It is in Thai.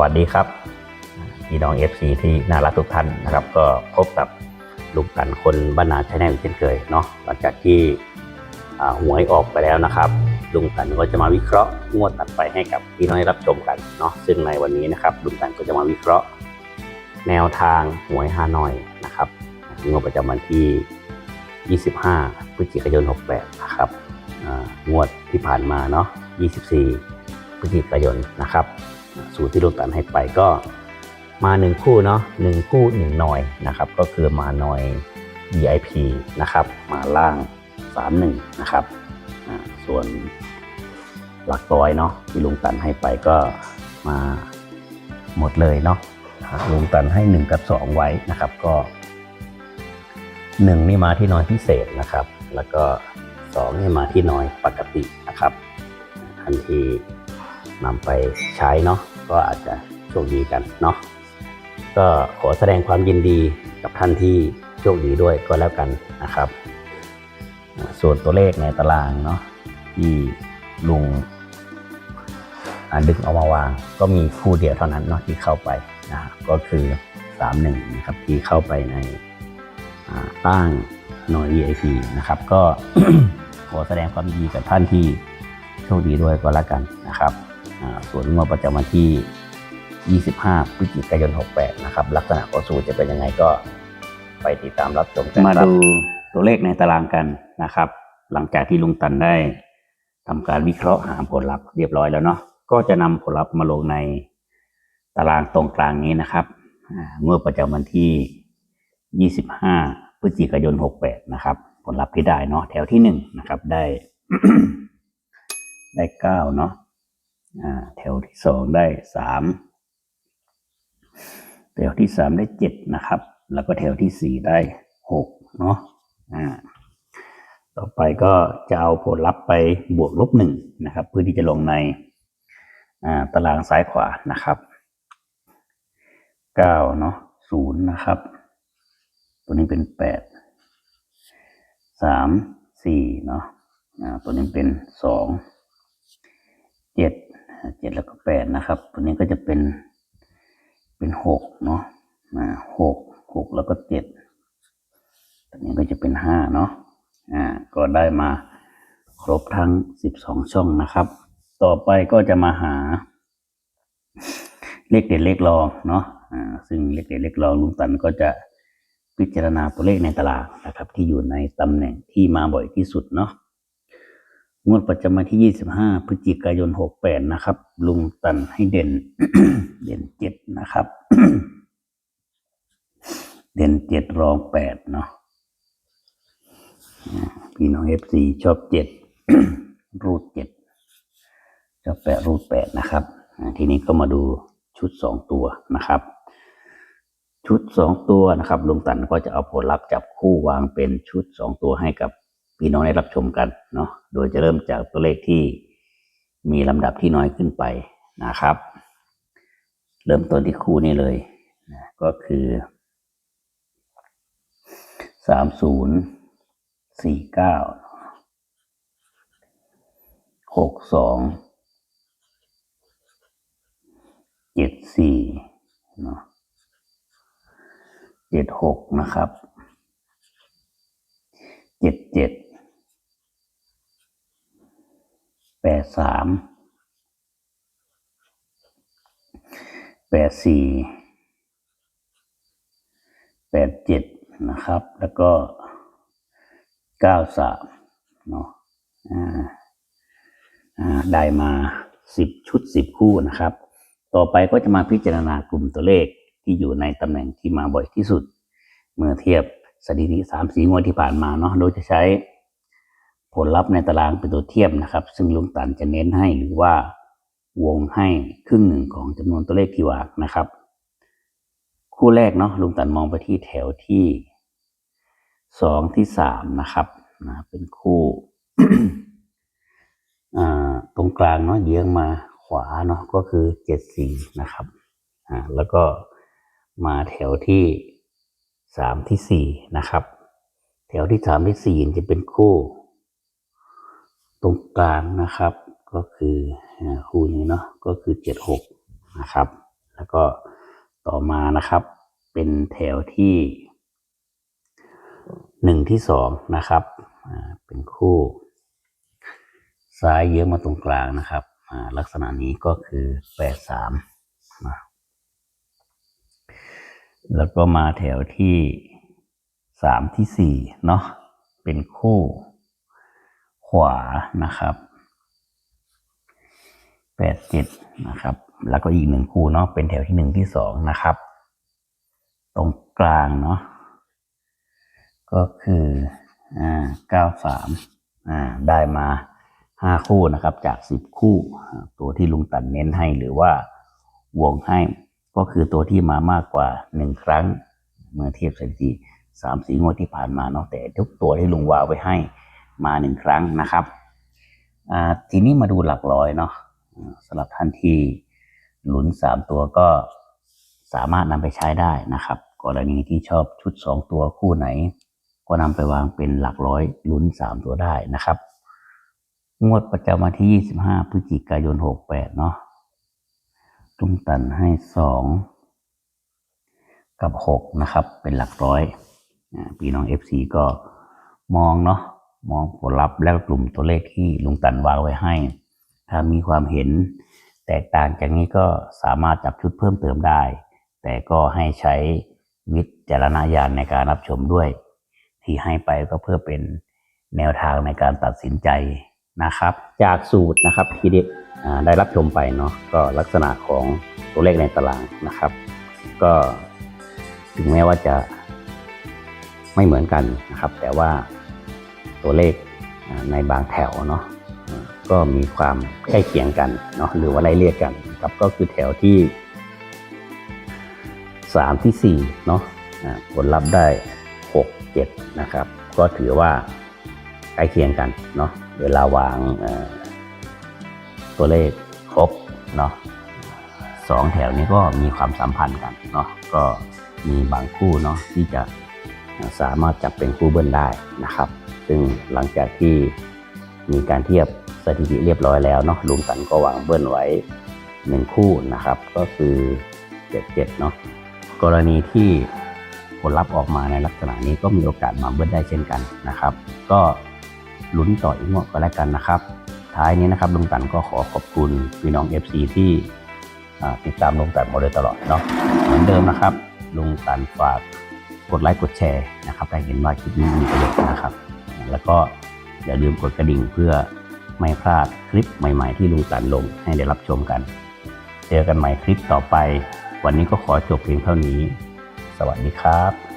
วัสดีครับพี่น้อง FC ที่น่ารักทุกท่านนะครับ ก็พบกับลุงตันคนบ้านนาชาแนลเช่นเคยเนาะหลังจากที่หวยออกไปแล้วนะครับ ลุงตันก็จะมาวิเคราะห์งวดตัดไปให้กับพี่น้องได้รับชมกันเนาะซึ่งในวันนี้นะครับลุงตันก็จะมาวิเคราะห์ แนวทางหวยฮานอยนะครับงวดประจำวันที่ 25 พฤศจิกายน 68 นะครับงวดที่ผ่านมาเนาะ24 พฤศจิกายนนะครับ สูตรที่ลุงตันให้ไปก็มาหนึ่งคู่เนาะหนึ่งคู่หนึ่งหน่อยนะครับ ก็คือมาหน่อย VIP นะครับ มาล่าง 31 นะครับส่วนหลักร้อยเนาะที่ลุงตันให้ไปก็มาหมดเลยเนาะลุงตันให้ 1 กับ 2 ไว้นะครับก็ 1 นี่มาที่น้อยพิเศษนะครับ แล้วก็ 2 นี่มาที่น้อยปกตินะครับ ทันที นำไปใช้เนาะก็อาจจะโชคดีกันเนาะก็ขอแสดงความยินดีกับท่านที่โชคดีด้วยก็แล้วกันนะครับ ส่วนตัวเลขในตารางเนาะที่ลุงดึงเอามาวาง ก็มีคู่เดียวเท่านั้นเนาะที่เข้าไปนะก็คือ31นะครับที่เข้าไปในตั้งหน่วย VIP นะครับ ก็ขอแสดงความยินดีกับท่านที่โชคดีด้วยก็แล้วกันนะครับ ส่วนงวดประจำวันที่ 25 พฤศจิกายน 68 นะครับ ลักษณะของสูตรจะเป็นยังไงก็ไปติดตามรับชมกันมาดูตัวเลขในตารางกันนะครับ หลังจากที่ลุงตันได้ทำการวิเคราะห์หาผลลัพธ์เรียบร้อยแล้วเนาะก็จะนำผลลัพธ์มาลงในตารางตรงกลางนี้นะครับงวดประจำวันที่ 25 พฤศจิกายน 68 นะครับ ผลลัพธ์ที่ได้เนาะแถวที่1นะครับได้ ได้9เนาะ แถวที่สองได้สามแถวที่สามได้เจ็ดนะครับ แล้วก็แถวที่สี่ได้หกเนาะอ่าต่อไปก็จะเอาผลลัพธ์ไปบวกลบหนึ่งนะครับ เพื่อที่จะลงในตารางซ้ายขวานะครับเก้าเนาะศูนย์นะครับ ตัวนี้เป็นแปดสามสี่เนาะตัวนี้เป็นสองเจ็ด เจ็ดแล้วก็แปดนะครับ ตัวนี้ก็จะเป็นเป็นหกเนาะอ่าหกหกแล้วก็เจ็ดตัวนี้ก็จะเป็นห้าเนาะอ่าก็ได้มาครบทั้งสิบสองช่องนะครับ ต่อไปก็จะมาหา เลขเด็ดเลขรองเนาะอ่าซึ่งเลขเด็ดเลขรองลุงตันก็จะพิจารณาตัวเลขในตารางนะครับ ที่อยู่ในตำแหน่งที่มาบ่อยที่สุดเนาะ งวดประจำวันที่ 25 พฤศจิกายน 68 นะครับ ลุงตันให้เด่น เด่นเจ็ดนะครับ เด่นเจ็ดรองแปดเนาะพี่น้องเอฟซีชอบเจ็ดรูดเจ็ดชอบแปดรูดแปดนะครับ ทีนี้ก็มาดูชุดสองตัวนะครับ ชุดสองตัวนะครับ ลุงตันก็จะเอาผลลัพธ์จับคู่วางเป็นชุดสองตัวให้กับ พี่น้องได้รับชมกันเนาะโดยจะเริ่มจากตัวเลขที่มีลำดับที่น้อยขึ้นไปนะครับ เริ่มต้นที่คู่นี้เลยนะก็คือสามศูนย์สี่เก้าหกสองเจ็ดสี่เนาะเจ็ดหกนะครับ เจ็ดเจ็ด แปดสามแปดสี่แปดเจ็ดนะครับ แล้วก็เก้าสามเนาะอ่าอ่าได้มาสิบชุดสิบคู่นะครับ ต่อไปก็จะมาพิจารณากลุ่มตัวเลขที่อยู่ในตำแหน่งที่มาบ่อยที่สุด เมื่อเทียบสถิติสามสีงวดที่ผ่านมาเนาะ โดยจะใช้ ผลลัพธ์ในตารางเป็นตัวเทียบนะครับ ซึ่งลุงตันจะเน้นให้หรือว่าวงให้ครึ่งหนึ่งของจำนวนตัวเลขที่วางนะครับ คู่แรกเนาะลุงตันมองไปที่แถวที่สองที่สามนะครับนะเป็นคู่ตรงกลางเนาะเยื้องมาขวาเนาะก็คือเจ็ดสี่นะครับอ่าแล้วก็มาแถวที่สามที่สี่นะครับ แถวที่สามที่สี่จะเป็นคู่ ตรงกลางนะครับ ก็คือคู่นี้เนาะก็คือเจ็ดหกนะครับ แล้วก็ต่อมานะครับ เป็นแถวที่หนึ่งที่สองนะครับเป็นคู่ซ้ายเยอะมาตรงกลางนะครับลักษณะนี้ก็คือแปดสามนะแล้วก็มาแถวที่สามที่สี่เนาะเป็นคู่ วานะครับแปดเจ็ดนะครับ แล้วก็อีกหนึ่งคู่เนาะเป็นแถวที่หนึ่งที่สองนะครับ ตรงกลางเนาะก็คืออ่าเก้าสามอ่าได้มาห้าคู่นะครับจากสิบคู่ ตัวที่ลุงตันเน้นให้หรือว่าวงให้ก็คือตัวที่มามากกว่าหนึ่งครั้ง เมื่อเทียบสถิติสามสีงวดที่ผ่านมาเนาะแต่ทุกตัวที่ลุงวางไว้ให้ มาหนึ่งครั้งนะครับทีนี้มาดูหลักร้อยเนาะอ่าสำหรับท่านที่ลุ้นสามตัวก็สามารถนำไปใช้ได้นะครับ กรณีที่ชอบชุดสองตัวคู่ไหน ก็นำไปวางเป็นหลักร้อยลุ้นสามตัวได้นะครับ งวดประจำวันที่ 25 พฤศจิกายน 68 เนาะตุ้มตันให้2กับ 6 นะครับ เป็นหลักร้อยอ่าพี่น้อง FC ก็มองเนาะ มองผลลัพธ์แล้วกลุ่มตัวเลขที่ลุงตันวางไว้ให้ ถ้ามีความเห็น แตกต่างจากนี้ก็สามารถจับชุดเพิ่มเติมได้ แต่ก็ให้ใช้วิจารณญาณในการรับชมด้วย ที่ให้ไปก็เพื่อเป็นแนวทางในการตัดสินใจนะครับ จากสูตรนะครับที่ได้อ่าได้รับชมไปเนาะก็ลักษณะของตัวเลขในตารางนะครับ ก็ถึงแม้ว่าจะไม่เหมือนกันนะครับ แต่ว่า ตัวเลขในบางแถวเนาะก็มีความใกล้เคียงกันเนาะหรือว่าไล่เรียกกันครับก็คือแถวที่สามที่สี่เนาะผลลัพธ์ได้6 7นะครับ ก็ถือว่าใกล้เคียงกันเนาะเวลาวางตัวเลขครบเนาะสองแถวนี้ก็มีความสัมพันธ์กันเนาะก็มีบางคู่เนาะที่จะ สามารถจับเป็นคู่เบิ้ลได้นะครับ ซึ่งหลังจากที่มีการเทียบสถิติเรียบร้อยแล้วเนาะลุงตันก็วางเบิ้ลไว้หนึ่งคู่นะครับ ก็คือเจ็ดเจ็ดเนาะกรณีที่ผลลัพธ์ออกมาในลักษณะนี้ก็มีโอกาสมาเบิ้ลได้เช่นกันนะครับ ก็ลุ้นต่ออีกงวดก็แล้วกันนะครับ ท้ายนี้นะครับลุงตันก็ขอขอบคุณพี่น้อง FC ที่อ่ติดตามลุงตันมาโดยตลอดเนาะเหมือนเดิมนะครับลุงตันฝาก กดไลค์กดแชร์นะครับถ้เห็นว่าคลิปนี้มีประโยชน์นะครับ แล้วก็อย่าลืมกดกระดิ่งเพื่อไม่พลาดคลิปใหม่ ๆ ที่ลุงตันลงให้ได้รับชมกัน เจอกันใหม่คลิปต่อไป วันนี้ก็ขอจบเพียงเท่านี้ สวัสดีครับ